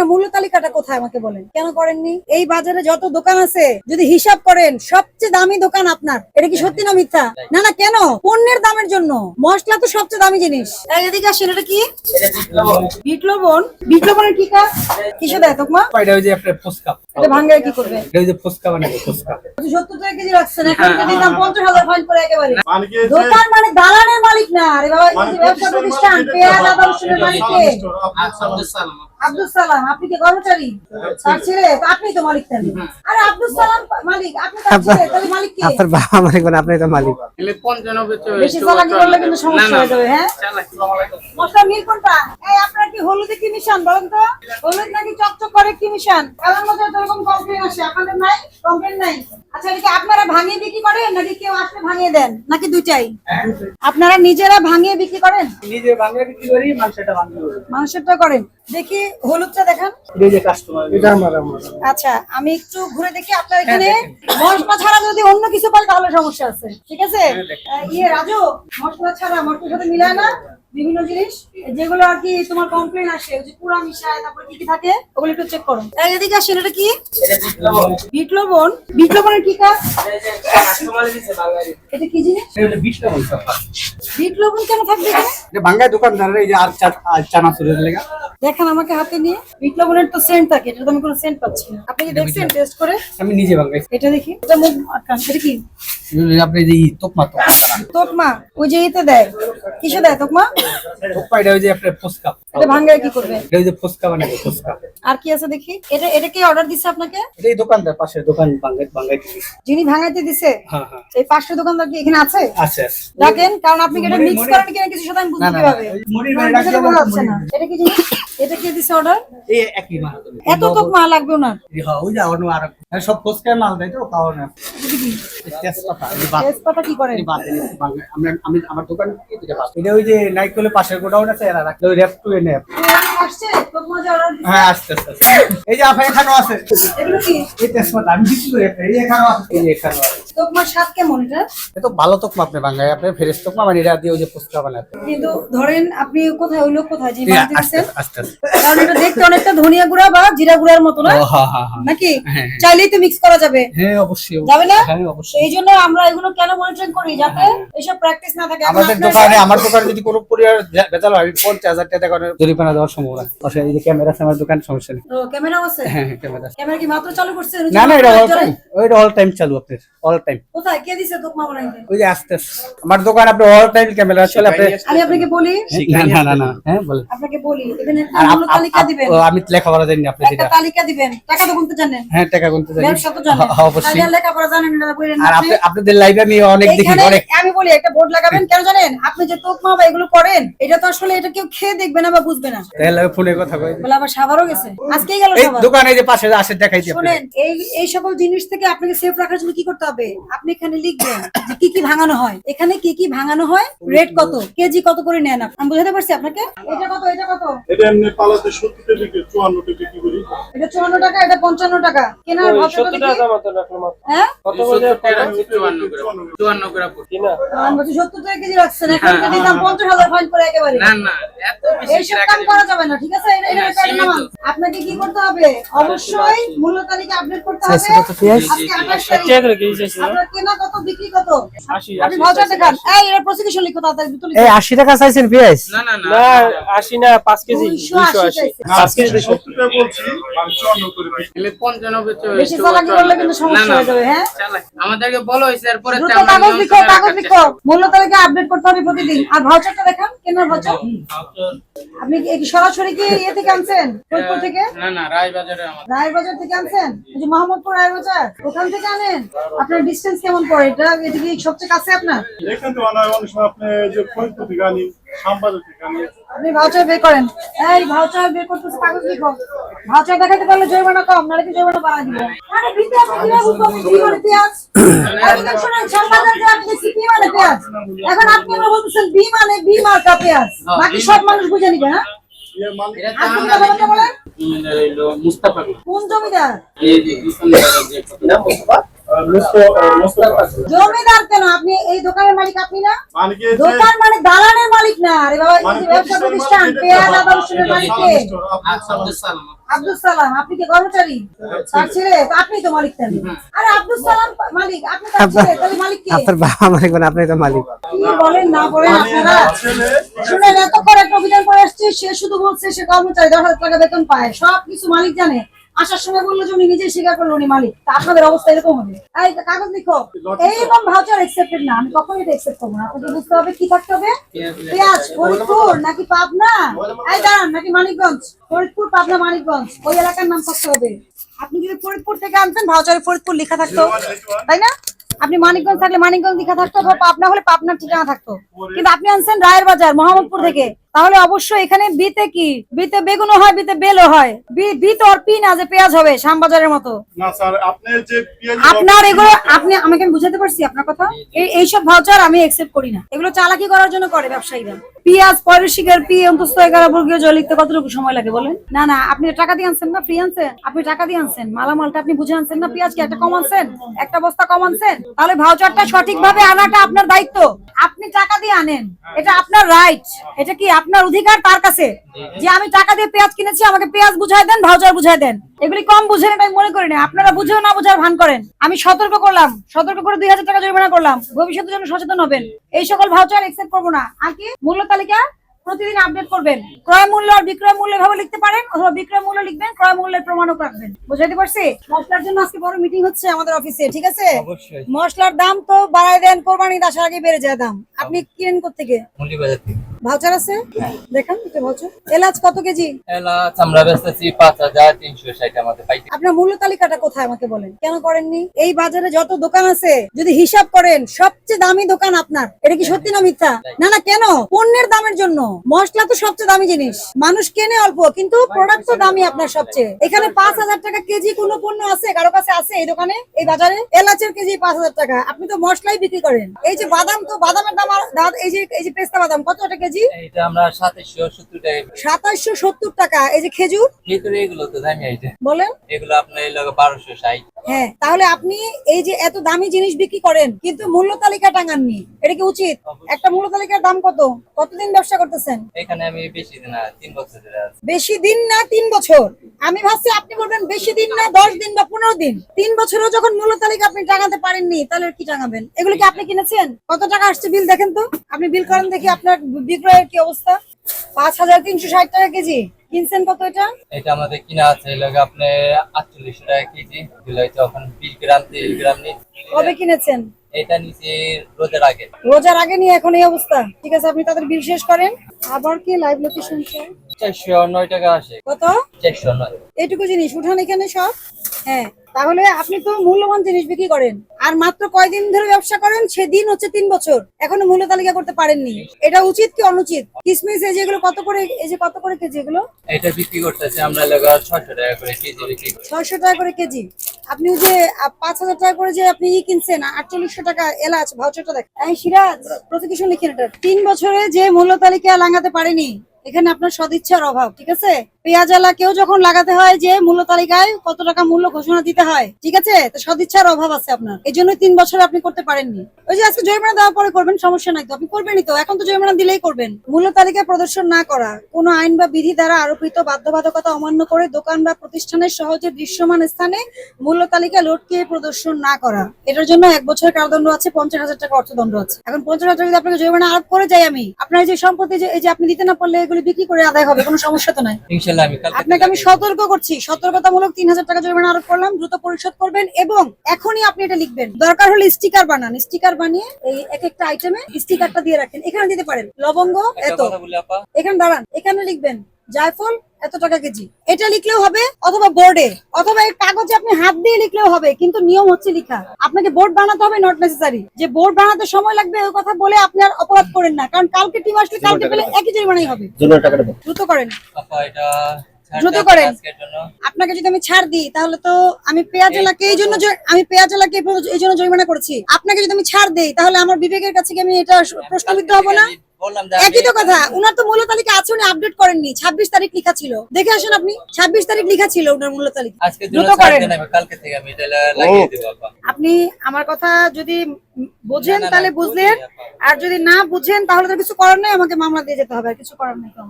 আপনার মূল্য তালিকাটা কোথায় আমাকে বলেন? কেন করেননি? এই বাজারে যত দোকান আছে যদি হিসাব করেন সবচেয়ে দামি দোকান আপনার। এটা কি সত্যি না মিথ্যা? না না কেন? পণ্যের দামের জন্য। মশলা তো সবচেয়ে দামি জিনিস। এদিকে আসেন এটা কি? বিট লবণ বিট লবণের কি কাজ? কিসে দেয় তোমা এটা ওই যে আপনার ফুচকা। এটা ভাঙ্গায় কি করবে? এটা ওই যে ফুচকা বানাবে ফুচকা। সত্তর টাকা কেজি রাখছেন এখন কেজি দাম পঞ্চাশ হাজার ফাইন করে একেবারে। মানে কি যে- দোকান মানে দালানের মালিক না। আরে বাবা এই ব্যবসা প্রতিষ্ঠান প্রতিষ্ঠান মালিক, কে? আব্দুল সালাম। আপনি কি কর্মচারী তার ছেলে? তো আপনি তো মালিক তাহলে। আরে আব্দুল সালাম মালিক আপনি তার ছেলে তাহলে মালিক কে? আপনার বাবা মালিক মানে আপনি তো মালিক। পঞ্চানব্বই বেশি চালাকি করলে কিন্তু সমস্যা হয়ে যাবে হ্যাঁ? মশলা মিল কোনটা? এই আপনার কি হলুদে কি মিশান বলেন তো? হলুদ নাকি চকচক করে কি মিশান? কালার মধ্যে তো এরকম কমপ্লেন আসে আপনাদের নাই? কমপ্লেন নাই? আচ্ছা এটা কি আপনারা ভাঙিয়ে বিক্রি করেন নাকি কেউ আসলে ভাঙিয়ে দেন? নাকি দুইটাই? আপনারা নিজেরা ভাঙিয়ে বিক্রি করেন? নিজে বাংলা বিক্রি করি মাংসটা করি মানুষেরটা করেন। দেখি হলুদটা দেখান। এই যে কাস্টমার এটা আমার আমার আচ্ছা আমি একটু ঘুরে দেখি আপনার এখানে মশলা ছাড়া যদি অন্য কিছু পাই তাহলে সমস্যা আছে ঠিক আছে? ইয়ে রাজু মশলা ছাড়া মশলার সাথে মিলায় না? বিভিন্ন জিনিস। যেগুলো আর কি তোমার কমপ্লেন আসে যে পুরা মিশায় তারপর কি কি থাকে ওগুলো একটু চেক করো। এই এদিকে আসেন এটা কি? বিট লবণ। বিট লবণের কি কাজ? এটা কি জিনিস? বিট লবণ কেন থাকবে এটা বাংলায় দোকানদার এই যে আর চানা চুরের লেগা। দেখেন আমাকে হাতে নিয়ে বিট লবণের তো সেন্ট থাকে এটা তো আমি কোনো সেন্ট পাচ্ছি না। আপনি কি দেখছেন টেস্ট করে? আমি নিজে বাংলায় এটা দেখি। এটা মুখ আটকান এটা কি? আপনি যে তোকমা তোকমা ওই যে ইতে দেয়। কিসে দেয় তোকমা? তোকমা এটা ওই যে আপনার এটা ভাঙ্গায় কি করবে? এটা ওই যে বানাবে আর কি আছে দেখি? এটা এটা কি অর্ডার দিছে আপনাকে? এটাই দোকানদার পাশের দোকান যিনি ভাঙাইতে দিছে? হ্যাঁ হ্যাঁ। এই পাঁচটা দোকানদার কি এখানে আছে? আছে কারণ আপনি কি এটা মিক্স করেন কিনা কিছু সাথে আমি বুঝতে না। এটা কি জিনিস? এটা কে দিছে অর্ডার এই একই মাল। এত তোকমা লাগবে ওনার। হ্যাঁ ওই যে অন্য আর সব ফুচকার মাল দেয় তো? খাওয়া না। তেজপাতা কি আমরা আমি আমার দোকান। এটা ওই যে নাইকলের পাশের গোডাউন আছে এরা রাখলে ওই র্যাপ টু এনে হ্যাঁ আস্তে আস্তে। এই যে আপনার এখানেও আছে। এগুলো কি? এই তেজপাতা আমি বিক্রি করি একটা। এই যে এখানেও আছে। এই এখানেও আছে। তোকমার স্বাদ কেমন এটা? তো ভালো তোকমা আপনি আপনি তোকমা মানে এটা দিয়ে ওই যে ফুচকা বানায়। কিন্তু ধরেন আপনি কোথায় কোথায় বানাতে দিচ্ছেন আস্তে কারণ এটা দেখতে অনেকটা ধনিয়া গুঁড়া বা জিরা গুঁড়ার মতো না? হ্যাঁ হ্যাঁ হ্যাঁ নাকি? হ্যাঁ, হ্যাঁ। চাইলেই তো মিক্স করা যাবে। হ্যাঁ অবশ্যই যাবে না? হ্যাঁ অবশ্যই। এই জন্য আমরা এগুলো কেন মনিটরিং করি? যাতে এসব প্র্যাকটিস না থাকে। আমাদের দোকানে আমার দোকানে যদি কোনো পরিবার বেচাল হয় পঞ্চাশ হাজার টাকা করে জরিমানা দেওয়ার সম্ভাবনা। এই যে ক্যামেরা আছে আমার দোকান সমস্যা নেই। ও ক্যামেরা আছে? হ্যাঁ হ্যাঁ ক্যামেরা। ক্যামেরা কি মাত্র চালু করছে? না না এটা অল টাইম ওইটা অল টাইম চালু আপনার। অল টাইম কোথায়? কে দিছে তোকমা বানাইতে ওই যে আস্তে আস্তে। আমার দোকান আপনি অল টাইম ক্যামেরা চলে আপনি আমি আপনাকে বলি? না না না না। হ্যাঁ বলেন। আপনাকে বলি এখানে একটা আর আপ- মূল্য আপ- তালিকা দিবেন আমি লেখাপড়া জানি না আপনি যেটা। তালিকা দিবেন। টাকা তো গুনতে জানেন। হ্যাঁ টাকা গুনতে জানি। ব্যবসা তো জানেন। অবশ্যই। লেখাপড়া জানেন না বলেন আর আপনি। আপনি আপনাদের লাইভে আমি অনেক দেখি অনেক আমি বলি একটা বোর্ড লাগাবেন কেন জানেন? আপনি যে তোকমা বা এগুলো করেন এটা তো আসলে এটা কেউ খেয়ে দেখবে না বা বুঝবে না। তাহলে ফোনে কথা কই? বলে আবার সাবারও গেছে। আজকেই গেল এই দোকানে যে পাশে আসে শোনেন এই এই সকল জিনিস থেকে আপনাকে সেফ রাখার জন্য কি করতে হবে? আপনি এখানে লিখবেন যে কি কি ভাঙানো হয়। এখানে কি কি ভাঙানো হয়? রেট কত? কেজি কত করে নেন আপনি? আমি বুঝাতে পারছি আপনাকে? এটা কত? এটা কত? এটা এমনি পালাতে সত্তর টাকা বিক্রি চুয়ান্ন টাকা বিক্রি করি। এটা চুয়ান্ন টাকা এটা পঞ্চান্ন টাকা। কেনার ভাবটা দেখি হ্যাঁ? চুয়ান্ন করে পড়ি। আমি বলছি সত্তর টাকা কেজি রাখছেন। এখন কেজি দাম পঞ্চাশ হাজার ফাইন করে একেবারে। না না এত বেশি এইসব রাখা কাম করা যাবে না ঠিক আছে? এটা- এটা হ্যাঁ। আপনাকে কি করতে হবে? অবশ্যই মূল্য তালিকা আপডেট করতে হবে। চারশো কত পেঁয়াজ? আজকে আঠাশ তারিখ। এই আশি টাকা চাইছেন পেঁয়াজ? না না না আশি না পাঁচ কেজি। দুইশো আশি পাঁচ কেজি। সমস্যা হয়ে যাবে হ্যাঁ? চালাক। আমাদেরকে বলো এরপরে দ্রুত তো আমরা কাগজ লিখো কাগজ লিখো। মূল্য তালিকা আপডেট করতে হবে প্রতিদিন। আর ভাউচারটা দেখান কেনার ভাউচার আপনি কি সরাসরি কি ইয়ে থেকে আনছেন? ফরিদপুর থেকে? চেষ্টা- না না রায়বাজারে আমাদের থেকে আনছেন? মোহাম্মদপুর রায়েরবাজার ওখান থেকে আনেন? আপনার ডিস্টেন্স কেমন পড়ে? এটা এটা কি সবচেয়ে কাছে আপনার? এখান থেকে অনেক অনেক সময় আপনি যে ফরিদপুর থেকে আনি থেকে আনি। আপনি ভাউচার বের করেন। এই ভাউচার বের করতেছে কাগজ লিখো। ভাউচার দেখাতে পারলে জরিমানা কম নাহলে কি জরিমানা বাড়া দিব? আরে বিতে আপনি কীভাবে বুঝব কি পেঁয়াজ? আপনি তো শুনেন শ্যামবাজার যে আপনি কি মানে পেঁয়াজ? এখন আপনি আমরা বলতেছেন বি মানে বি মার্কা পেঁয়াজ। বাকি সব মানুষ বুঝে নিবে হ্যাঁ? কোন জমিদার? জমিদার কেন? আপনি এই দোকানের মালিক আপনি না? মানে দোকান মানে দালানের মালিক না। আরে বাবা এই ব্যবসা প্রতিষ্ঠান প্রতিষ্ঠান মালিক, পেঁয়াজ এটা আদা রসুনের এটা মালিক কে? আব্দুল সালাম। আব্দুল সালাম। আব্দুল সালাম আপনি কি কর্মচারী? তার ছেলে? তো আপনি তো মালিক তাহলে। আরে আব্দুল সালাম মালিক আপনি তার ছেলে তাহলে মালিক কে? আপনার বাবা মালিক মানে আপনি তো মালিক। কি বলেন না বলেন আপনারা? শুনেন এতক্ষণ একটা অভিযান করে আসছে সে শুধু বলছে সে কর্মচারী দশ হাজার টাকা বেতন পায়। সব কিছু মালিক জানে। আসার সময় বলল যে উনি নিজেই স্বীকার করল উনি মালিক। তা আপনাদের অবস্থা এরকম হবে। এই কাগজ লিখো। এইরকম ভাউচার একসেপ্টেড না। আমি কখনোই এটা একসেপ্ট করব না। আপনাকে বুঝতে হবে কি থাকতে হবে? পেঁয়াজ ফরিদপুর নাকি পাবনা? এই দাঁড়ান নাকি মানিকগঞ্জ? ফরিদপুর পাবনা মানিকগঞ্জ। ওই এলাকার নাম থাকতে হবে। আপনি যদি ফরিদপুর থেকে আনতেন ভাউচারে ফরিদপুর লেখা থাকতো। তাই না? আপনি মানিকগঞ্জ থাকলে মানিকগঞ্জ লেখা থাকতো পাবনা হলে পাবনার ঠিকানা থাকতো। কিন্তু আপনি আনছেন রায়ের বাজার মোহাম্মদপুর থেকে। তাহলে অবশ্যই এখানে বিতে কি? বিতে বেগুনও হয় বিতে বেলও হয়। বি- তো আর পি না যে পেঁয়াজ হবে শ্যামবাজারের মতো। না স্যার আপনি যে আপনার এগুলো আপনি আমাকে বুঝাতে পারছি আপনার কথা। এই এইসব ভাউচার আমি একসেপ্ট করি না। এগুলো চালাকি করার জন্য করে ব্যবসায়ীরা। পেঁয়াজ পরিশিকার পি অন্তস্থ এগারো বর্গীয় জল লিখতে কতটুকু সময় লাগে বলেন? না না আপনি টাকা দিয়ে আনছেন না? ফ্রি আনছেন? আপনি টাকা দিয়ে আনছেন? মালামালটা আপনি বুঝে আনছেন না? পেঁয়াজ কি একটা কম আনছেন? একটা বস্তা কম আনছেন? তাহলে ভাউচারটা সঠিকভাবে আনাটা আপনার দায়িত্ব। আপনি টাকা দিয়ে আনেন। এটা আপনার রাইট এটা কি আপনার অধিকার তার কাছে। যে আমি টাকা দিয়ে পেঁয়াজ কিনেছি আমাকে পেঁয়াজ বুঝাই দেন ভাউচার বুঝাই দেন। এগুলি কম বুঝেন আমি মনে করি না আপনারা বুঝেও না বুঝার ভান করেন। আমি সতর্ক করলাম সতর্ক করে দুই হাজার টাকা জরিমানা করলাম। ভবিষ্যতের জন্য সচেতন হবেন। এই সকল ভাউচার একসেপ্ট করব না। আর কি? মূল্য তালিকা প্রতিদিন আপডেট করবেন। ক্রয় মূল্য আর বিক্রয় মূল্য এভাবে লিখতে পারেন অথবা বিক্রয় মূল্য লিখবেন ক্রয় মূল্যের প্রমাণও রাখবেন। বুঝাইতে পারছি? মশলার জন্য আজকে বড় মিটিং হচ্ছে আমাদের অফিসে ঠিক আছে? মশলার দাম তো বাড়াই দেন কোরবানি আসার আগে বেড়ে যায় দাম। আপনি কিনেন কোথেকে থেকে। ভাউচার আছে? দেখান এটা ভাউচার এলাচ কত কেজি? এলাচ আমরা বেচতেছি পাঁচ হাজার তিনশো ষাট আমাদের পাইতে আপনার মূল্য তালিকাটা কোথায় আমাকে বলেন? কেন করেননি? এই বাজারে যত দোকান আছে যদি হিসাব করেন সবচেয়ে দামি দোকান আপনার। এটা কি সত্যি না মিথ্যা? না না কেন? পণ্যের দামের জন্য। মশলা তো সবচেয়ে দামি জিনিস। মানুষ কেনে অল্প কিন্তু প্রোডাক্ট তো দামি আপনার সবচেয়ে। এখানে পাঁচ হাজার টাকা কেজি কোনো পণ্য আছে? কারও কাছে আছে এই দোকানে এই বাজারে? এলাচের কেজি পাঁচ হাজার টাকা। আপনি তো মশলাই বিক্রি করেন। এই যে বাদাম তো বাদামের দাম আর- দাম এই যে এই যে পেস্তা বাদাম কত টাকা কেজি? এটা আমরা সাতাশশো সত্তর টাকা সাতাশশো সত্তর টাকা। এই যে খেজুর? ভিতরে এগুলো তো দামি আইটে বলেন। এগুলো আপনার এই বারোশো ষাট। হ্যাঁ তাহলে আপনি এই যে এত দামি জিনিস বিক্রি করেন কিন্তু মূল্য তালিকা টাঙাননি এটা কি উচিত? একটা মূল্য তালিকার দাম কত? কতদিন ব্যবসা করতেছেন? এখানে আমি বেশি দিন না তিন বছর ধরে আছি। বেশি দিন না তিন বছর? আমি ভাবছি আপনি বলবেন বেশি দিন না দশ দিন বা পনেরো দিন। তিন বছরও যখন মূল্য তালিকা আপনি টাঙাতে পারেননি তাহলে কি টাঙাবেন? এগুলো কি আপনি কিনেছেন? কত টাকা আসছে বিল দেখেন তো? আপনি বিল করেন দেখি আপনার বিক্রয়ের কি অবস্থা? পাঁচ হাজার তিনশো ষাট টাকা কেজি। কিনছেন কত এটা? এটা আমাদের কিনা আছে এই লোক আপনি আটচল্লিশশো টাকা কেজি। এগুলো তখন এখন বিশ গ্রাম তিরিশ গ্রাম নিচ্ছে কবে কিনেছেন? এটা নিচে রোজার আগে। রোজার আগে নিয়ে এখন এই অবস্থা। ঠিক আছে আপনি তাদের বিল শেষ করেন। আবার কি লাইভ লোকেশন চারশো নয় টাকা আসে। কত? চারশো নয়। এইটুকু জিনিস উঠান এখানে সব? হ্যাঁ তাহলে আপনি তো মূল্যবান জিনিস বিক্রি করেন। আর মাত্র কয়দিন ধরে ব্যবসা করেন সেদিন হচ্ছে তিন বছর। এখনও মূল্য তালিকা করতে পারেননি। এটা উচিত কি অনুচিত? কিসমিস এই যেগুলো কত করে এই যে কত করে কেজি এগুলো? এটা বিক্রি করতেছে আমরা লোক ছয়শো টাকা করে কেজি বিক্রি করি। ছয়শো টাকা করে কেজি। আপনি ওই যে পাঁচ হাজার টাকা করে যে আপনি ই কিনছেন আটচল্লিশশো টাকা এলাচ ভাউচারটা দেখ এই সিরাজ প্রতিকিশন লিখেন এটা। তিন বছরে যে মূল্য তালিকা লাগাতে পারেনি এখানে আপনার সদিচ্ছার অভাব, ঠিক আছে? পেঁয়াজ আলা কেউ যখন লাগাতে হয় যে মূল্য তালিকায় কত টাকা মূল্য ঘোষণা দিতে হয়, ঠিক আছে? তো সদিচ্ছার অভাব আছে আপনার। এই জন্য তিন বছর আপনি করতে পারেননি। ওই যে আজকে জরিমানা দেওয়ার পরে করবেন, সমস্যা নাই তো। আপনি করবেনই তো। এখন তো জরিমানা দিলেই করবেন। মূল্য তালিকা প্রদর্শন না করা, কোনো আইন বা বিধি দ্বারা আরোপিত বাধ্যবাধকতা অমান্য করে দোকান বা প্রতিষ্ঠানের সহজে দৃশ্যমান স্থানে মূল্য তালিকা লটকিয়ে প্রদর্শন না করা। এটার জন্য এক বছরের কারাদণ্ড আছে, পঞ্চাশ হাজার টাকা অর্থদণ্ড আছে। এখন পঞ্চাশ হাজার টাকা আপনাকে জরিমানা আরোপ করে যাই আমি, আপনার যে সম্পত্তি যে এই যে আপনি দিতে না পারলে এগুলি বিক্রি করে আদায় হবে কোনো সমস্যা তো নাই। ইনশাআল্লাহ আমি আপনাকে আমি সতর্ক করছি সতর্কতামূলক তিন হাজার টাকা জরিমানা আরোপ করলাম দ্রুত পরিশোধ করবেন এবং এখনই আপনি এটা লিখবেন। দরকার হলে স্টিকার বানান স্টিকার বানিয়ে এই এক একটা আইটেমে স্টিকারটা দিয়ে রাখেন। এখানে দিতে পারেন। লবঙ্গ এত। এখানে দাঁড়ান এখানে লিখবেন। জায়ফল এত টাকা কেজি? এটা লিখলেও হবে অথবা বোর্ডে অথবা এই কাগজে আপনি হাত দিয়ে লিখলেও হবে কিন্তু নিয়ম হচ্ছে লিখা। আপনাকে বোর্ড বানাতে হবে নট নেসেসারি যে বোর্ড বানাতে সময় লাগবে ওই কথা বলে আপনি আর অপরাধ করেন না কারণ কালকে টিম আসলে কালকে পেলে একই জরিমানাই হবে। দ্রুত করেন। দ্রুত করেন। আপনাকে যদি আমি ছাড় দিই তাহলে তো আমি পেঁয়াজ এলাকে এই জন্য আমি পেঁয়াজ এলাকে এই জন্য জরিমানা করেছি। আপনাকে যদি আমি ছাড় দিই তাহলে আমার বিবেকের কাছে কি আমি এটা প্রশ্নবিদ্ধ হব না? একই তো কথা। উনার তো মূল্য তালিকা আছে উনি আপডেট করেননি। ছাব্বিশ তারিখ লেখা ছিল। দেখে আসেন আপনি ছাব্বিশ তারিখ লেখা ছিল উনার মূল্য তালিকা। আপনি আমার কথা যদি বোঝেন তাহলে বুঝলেন। আর যদি না বুঝেন তাহলে তো কিছু করার নেই আমাকে মামলা দিয়ে যেতে হবে আর কিছু করার নেই তো আমার।